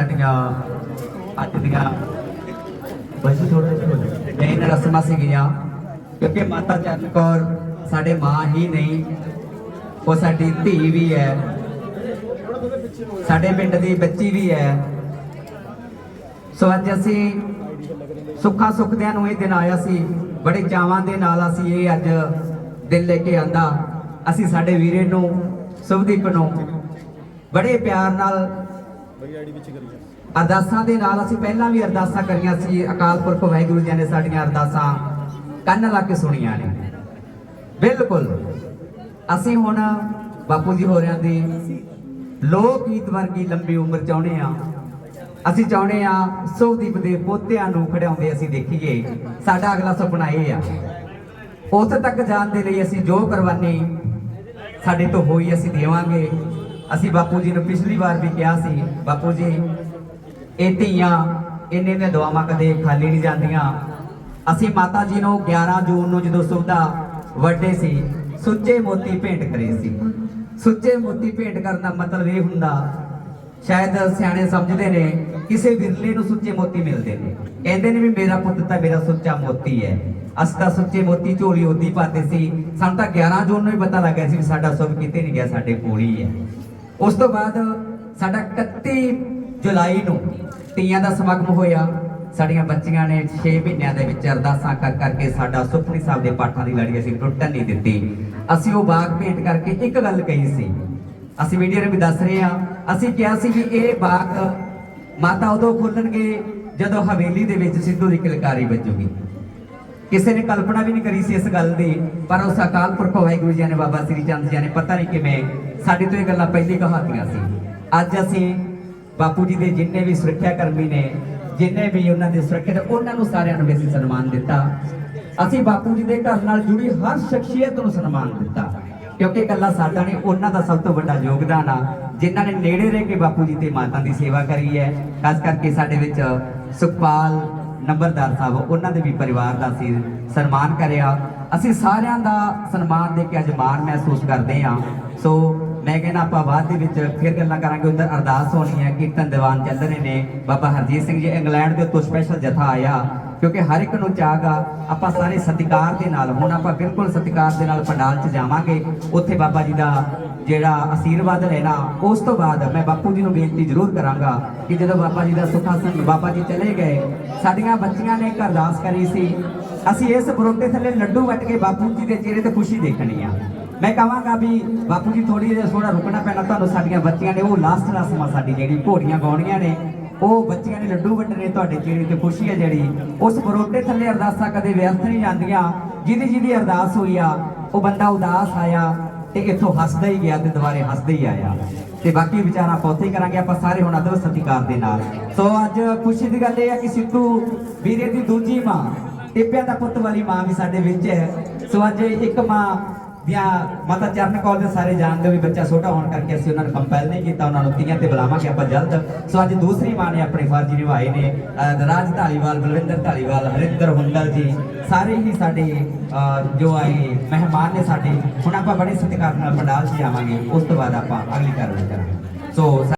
ਸਾਡੀਆਂ ਅੱਜ ਦੀਆਂ ਬਸ ਥੋੜਾ ਜਿਹਾ ਮੇਨ ਰਸਮਾਂ ਸੀਗੀਆਂ ਕਿਉਂਕਿ ਮਾਤਾ ਚਰਨ ਕੌਰ ਸਾਡੇ ਮਾਂ ਹੀ ਨਹੀਂ, ਉਹ ਸਾਡੀ ਧੀ ਵੀ ਹੈ। ਸਾਡੇ ਪਿੰਡ ਦੀ ਬੱਚੀ ਵੀ ਹੈ। ਸੋ ਅੱਜ ਅਸੀਂ ਸੁੱਖਾਂ ਸੁਖਦਿਆਂ ਨੂੰ ਇਹ ਦਿਨ ਆਇਆ ਸੀ, ਬੜੇ ਚਾਵਾਂ ਦੇ ਨਾਲ ਅਸੀਂ ਇਹ ਅੱਜ ਦਿਲ ਲੈ ਕੇ ਆਂਦਾ। ਅਸੀਂ ਸਾਡੇ ਵੀਰੇ ਨੂੰ ਸੁਭਦੀਪ ਨੂੰ ਬੜੇ ਪਿਆਰ ਨਾਲ ਅਰਦਾਸਾਂ ਦੇ ਨਾਲ ਅਸੀਂ ਪਹਿਲਾਂ ਵੀ ਅਰਦਾਸਾਂ ਕਰੀਆਂ ਸੀ। ਅਕਾਲ ਪੁਰਖ ਵਾਹਿਗੁਰੂ ਜੀ ਨੇ ਸਾਡੀਆਂ ਅਰਦਾਸਾਂ ਕੰਨ ਲਾ ਕੇ ਸੁਣੀਆਂ ਨੇ। ਬਿਲਕੁਲ। ਅਸੀਂ ਹੁਣ ਬਾਪੂ ਜੀ ਹੋਰਿਆਂ ਦੇ ਲੋਕ ਗੀਤ ਵਰਗੀ ਲੰਬੀ ਉਮਰ ਚਾਹੁੰਦੇ ਆ ਅਸੀਂ ਚਾਹੁੰਦੇ ਆ ਸੋਦੀਪ ਦੇ ਪੋਤਿਆਂ ਨੂੰ ਖੜਾਉਂਦੇ ਅਸੀਂ ਦੇਖੀਏ। ਸਾਡਾ ਅਗਲਾ ਸੁਪਨਾ ਇਹ ਆ। ਉੱਥੇ ਤੱਕ ਜਾਣ ਦੇ ਲਈ ਅਸੀਂ ਜੋ ਕੁਰਬਾਨੀ ਸਾਡੇ ਤੋਂ ਹੋਈ ਅਸੀਂ ਦੇਵਾਂਗੇ। ਅਸੀਂ ਬਾਪੂ ਜੀ ਨੂੰ ਪਿਛਲੀ ਵਾਰ ਵੀ ਕਿਹਾ ਸੀ, ਬਾਪੂ ਜੀ, ਇਹ ਧੀਆਂ ਇੰਨੇ ਦੀਆਂ ਦੁਆਵਾਂ ਕਦੇ ਖਾਲੀ ਨਹੀਂ ਜਾਂਦੀਆਂ। ਅਸੀਂ ਮਾਤਾ ਜੀ ਨੂੰ 11 ਜੂਨ ਨੂੰ ਜਦੋਂ ਸੁਵਿਧਾ ਵੱਡੇ ਸੀ, ਸੁੱਚੇ ਮੋਤੀ ਭੇਂਟ ਕਰੇ ਸੀ। ਸੁੱਚੇ ਮੋਤੀ ਭੇਂਟ ਕਰਨ ਦਾ ਮਤਲਬ ਇਹ ਹੁੰਦਾ, ਸ਼ਾਇਦ ਸਿਆਣੇ ਸਮਝਦੇ ਨੇ, ਕਿਸੇ ਵਿਰਲੇ ਨੂੰ ਸੁੱਚੇ ਮੋਤੀ ਮਿਲਦੇ ਨੇ। ਕਹਿੰਦੇ ਨੇ ਵੀ ਮੇਰਾ ਪੁੱਤ ਤਾਂ ਮੇਰਾ ਸੁੱਚਾ ਮੋਤੀ ਹੈ। ਅਸੀਂ ਤਾਂ ਸੁੱਚੇ ਮੋਤੀ ਝੋਲੀ ਉਹਦੀ ਪਾਤੇ ਸੀ। ਸਾਨੂੰ ਤਾਂ 11 ਜੂਨ ਨੂੰ ਹੀ ਪਤਾ ਲੱਗਿਆ ਸੀ ਵੀ ਸਾਡਾ ਸੁਭ ਕਿਤੇ ਨਹੀਂ ਗਿਆ, ਸਾਡੇ ਕੋਲ ਹੀ ਹੈ। ਉਸ ਤੋਂ ਬਾਅਦ ਸਾਡਾ 31 ਜੁਲਾਈ ਨੂੰ ਤੀਆਂ ਦਾ ਸਮਾਗਮ ਹੋਇਆ। ਸਾਡੀਆਂ ਬੱਚੀਆਂ ਨੇ 6 ਮਹੀਨਿਆਂ ਦੇ ਵਿੱਚ ਅਰਦਾਸਾਂ ਕਰ ਕਰਕੇ ਸਾਡਾ ਸੁਖਮਨੀ ਸਾਹਿਬ ਦੇ ਪਾਠਾਂ ਦੀ ਲੜੀ ਅਸੀਂ ਟੁੱਟਣ ਨਹੀਂ ਦਿੱਤੀ। ਅਸੀਂ ਉਹ ਬਾਗ ਭੇਟ ਕਰਕੇ ਇੱਕ ਗੱਲ ਕਹੀ ਸੀ। ਅਸੀਂ ਮੀਡੀਆ ਨੂੰ ਵੀ ਦੱਸ ਰਹੇ ਹਾਂ। ਅਸੀਂ ਕਿਹਾ ਸੀ ਵੀ ਇਹ ਬਾਗ ਮਾਤਾ ਉਦੋਂ ਖੋਲਣਗੇ ਜਦੋਂ ਹਵੇਲੀ ਦੇ ਵਿੱਚ ਸਿੱਧੂ ਦੀ ਕਿਲਕਾਰੀ ਵੱਜੂਗੀ। ਕਿਸੇ ਨੇ ਕਲਪਨਾ ਵੀ ਨਹੀਂ ਕਰੀ ਸੀ ਇਸ ਗੱਲ ਦੀ, ਪਰ ਉਸ ਅਕਾਲ ਪੁਰਖ ਵਾਹਿਗੁਰੂ ਜੀ ਨੇ ਬਾਬਾ ਸ੍ਰੀ ਚੰਦ ਜੀ ਨੇ, ਪਤਾ ਨਹੀਂ ਕਿਵੇਂ ਸਾਡੇ ਤੋਂ ਇਹ ਗੱਲਾਂ ਪਹਿਲੀ ਕਹਾਤੀਆਂ ਸੀ। ਅੱਜ ਅਸੀਂ ਬਾਪੂ ਜੀ ਦੇ ਜਿੰਨੇ ਵੀ ਸੁਰੱਖਿਆ ਕਰਮੀ ਨੇ, ਜਿੰਨੇ ਵੀ ਉਹਨਾਂ ਦੇ ਸੁਰੱਖਿਅਤ, ਉਹਨਾਂ ਨੂੰ ਸਾਰਿਆਂ ਨੂੰ ਵੀ ਅਸੀਂ ਸਨਮਾਨ ਦਿੱਤਾ। ਅਸੀਂ ਬਾਪੂ ਜੀ ਦੇ ਘਰ ਨਾਲ ਜੁੜੀ ਹਰ ਸ਼ਖਸੀਅਤ ਨੂੰ ਸਨਮਾਨ ਦਿੱਤਾ। ਕਿਉਂਕਿ ਇਕੱਲਾ ਸਾਡਾ ਨਹੀਂ, ਉਹਨਾਂ ਦਾ ਸਭ ਤੋਂ ਵੱਡਾ ਯੋਗਦਾਨ ਆ, ਜਿਨ੍ਹਾਂ ਨੇ ਨੇੜੇ ਰਹਿ ਕੇ ਬਾਪੂ ਜੀ ਤੇ ਮਾਤਾ ਦੀ ਸੇਵਾ ਕਰੀ ਹੈ। ਖਾਸ ਕਰਕੇ ਸਾਡੇ ਵਿੱਚ ਸੁਖਪਾਲ ਨੰਬਰਦਾਰ ਸਾਹਿਬ, ਉਹਨਾਂ ਦੇ ਵੀ ਪਰਿਵਾਰ ਦਾ ਅਸੀਂ ਸਨਮਾਨ ਕਰਿਆ। ਅਸੀਂ ਸਾਰਿਆਂ ਦਾ ਸਨਮਾਨ ਦੇ ਕੇ ਅੱਜ ਮਾਣ ਮਹਿਸੂਸ ਕਰਦੇ ਹਾਂ। ਸੋ ਮੈਂ ਕਹਿੰਦਾ ਆਪਾਂ ਬਾਅਦ ਦੇ ਵਿੱਚ ਫਿਰ ਗੱਲਾਂ ਕਰਾਂਗੇ। ਉਧਰ ਅਰਦਾਸ ਹੋਣੀ ਹੈ, ਕੀਰਤਨ ਦੀਵਾਨ ਚੱਲ ਰਹੇ ਨੇ। ਬਾਬਾ ਹਰਜੀਤ ਸਿੰਘ ਜੀ, ਇੰਗਲੈਂਡ ਦੇ ਉੱਤੋਂ ਸਪੈਸ਼ਲ ਜਥਾ ਆਇਆ। ਕਿਉਂਕਿ ਹਰ ਇੱਕ ਨੂੰ ਚਾਹਗਾ ਆਪਾਂ ਸਾਰੇ ਸਤਿਕਾਰ ਦੇ ਨਾਲ, ਹੁਣ ਆਪਾਂ ਬਿਲਕੁਲ ਸਤਿਕਾਰ ਦੇ ਨਾਲ ਪੰਡਾਲ 'ਚ ਜਾਵਾਂਗੇ। ਉੱਥੇ ਬਾਬਾ ਜੀ ਦਾ ਜਿਹੜਾ ਆਸ਼ੀਰਵਾਦ ਲੈਣਾ, ਉਸ ਤੋਂ ਬਾਅਦ ਮੈਂ ਬਾਪੂ ਜੀ ਨੂੰ ਬੇਨਤੀ ਜ਼ਰੂਰ ਕਰਾਂਗਾ ਕਿ ਜਦੋਂ ਬਾਬਾ ਜੀ ਦਾ ਸੁਖਾਸਨ ਬਾਬਾ ਜੀ ਚਲੇ ਗਏ, ਸਾਡੀਆਂ ਬੱਚੀਆਂ ਨੇ ਇੱਕ ਅਰਦਾਸ ਕਰੀ ਸੀ, ਅਸੀਂ ਇਸ ਬਰੋਟੇ ਥੱਲੇ ਲੱਡੂ ਵੱਟ ਕੇ ਬਾਪੂ ਜੀ ਦੇ ਚਿਹਰੇ ਤੇ ਖੁਸ਼ੀ ਦੇਖਣੀ ਆ। ਮੈਂ ਕਹਾਂਗਾ ਵੀ ਬਾਪੂ ਜੀ ਥੋੜੀ ਜਿਹੀ ਥੋੜਾ ਰੁਕਣਾ ਪੈਣਾ, ਤੁਹਾਨੂੰ ਸਾਡੀਆਂ ਬੱਚੀਆਂ ਨੇ, ਉਹ ਲਾਸਟ ਰਸਮਾਂ ਸਾਡੀ ਜਿਹੜੀ ਘੋੜੀਆਂ ਗਾਉਣੀਆਂ ਨੇ, ਉਹ ਬੱਚੀਆਂ ਨੇ ਲੱਡੂ ਵੰਡਣੇ ਤੁਹਾਡੇ ਚਿਹਰੇ ਤੇ ਖੁਸ਼ੀ ਹੈ ਜਿਹੜੀ। ਉਸ ਬਰੋਟੇ ਥੱਲੇ ਅਰਦਾਸਾਂ ਕਦੇ ਵਿਅਸਤ ਨਹੀਂ ਜਾਂਦੀਆਂ, ਜਿਹਦੀ ਜਿਹਦੀ ਅਰਦਾਸ ਹੋਈ ਆ, ਉਹ ਬੰਦਾ ਉਦਾਸ ਆਇਆ ਤੇ ਇੱਥੋਂ ਹੱਸਦਾ ਹੀ ਗਿਆ ਤੇ ਦੁਬਾਰੇ ਹੱਸਦਾ ਹੀ ਆਇਆ। ਤੇ ਬਾਕੀ ਵਿਚਾਰਾਂ ਆਪਾਂ ਹੀ ਕਰਾਂਗੇ, ਆਪਾਂ ਸਾਰੇ ਹੁਣ ਅਦਬ ਸਤਿਕਾਰ ਦੇ ਨਾਲ। ਸੋ ਅੱਜ ਖੁਸ਼ੀ ਦੀ ਗੱਲ ਇਹ ਹੈ ਕਿ ਸਿੱਧੂ ਵੀਰੇ ਦੀ ਦੂਜੀ ਮਾਂ ਟਿੱਪਿਆਂ ਦਾ ਪੁੱਤ ਵਾਲੀ ਮਾਂ ਵੀ ਸਾਡੇ ਵਿੱਚ ਹੈ। ਸੋ ਅੱਜ ਇੱਕ ਮਾਂ ਦੀਆਂ ਮਾਤਾ ਚਰਨ ਕੌਰ ਦੇ ਸਾਰੇ ਜਾਣਦੇ ਵੀ ਬੱਚਾ ਛੋਟਾ ਹੋਣ ਕਰਕੇ ਅਸੀਂ ਉਹਨਾਂ ਨੂੰ ਕੰਪੈਲ ਨਹੀਂ ਕੀਤਾ, ਉਹਨਾਂ ਨੂੰ ਤੀਆਂ ਤੇ ਬੁਲਾਵਾਂਗੇ ਆਪਾਂ ਜਲਦ। ਸੋ ਅੱਜ ਦੂਸਰੀ ਮਾਂ ਨੇ ਆਪਣੇ ਫਰਜ਼ ਨਿਭਾਏ ਨੇ, ਅਹ, ਰਾਜ ਢਾਲੀਵਾਲ ਬਲਵਿੰਦਰ ਢਾਲੀਵਾਲ ਹਰਿੰਦਰ ਹੁੰਦਲ ਜੀ, ਸਾਰੇ ਹੀ ਸਾਡੇ, ਅਹ, ਜੋ ਆਏ ਮਹਿਮਾਨ ਨੇ ਸਾਡੇ, ਹੁਣ ਆਪਾਂ ਬੜੇ ਸਤਿਕਾਰ ਨਾਲ ਪੰਡਾਲ 'ਚ ਜਾਵਾਂਗੇ, ਉਸ ਤੋਂ ਬਾਅਦ ਆਪਾਂ ਅਗਲੀ ਕਾਰਵਾਈ ਕਰਾਂਗੇ। ਸੋ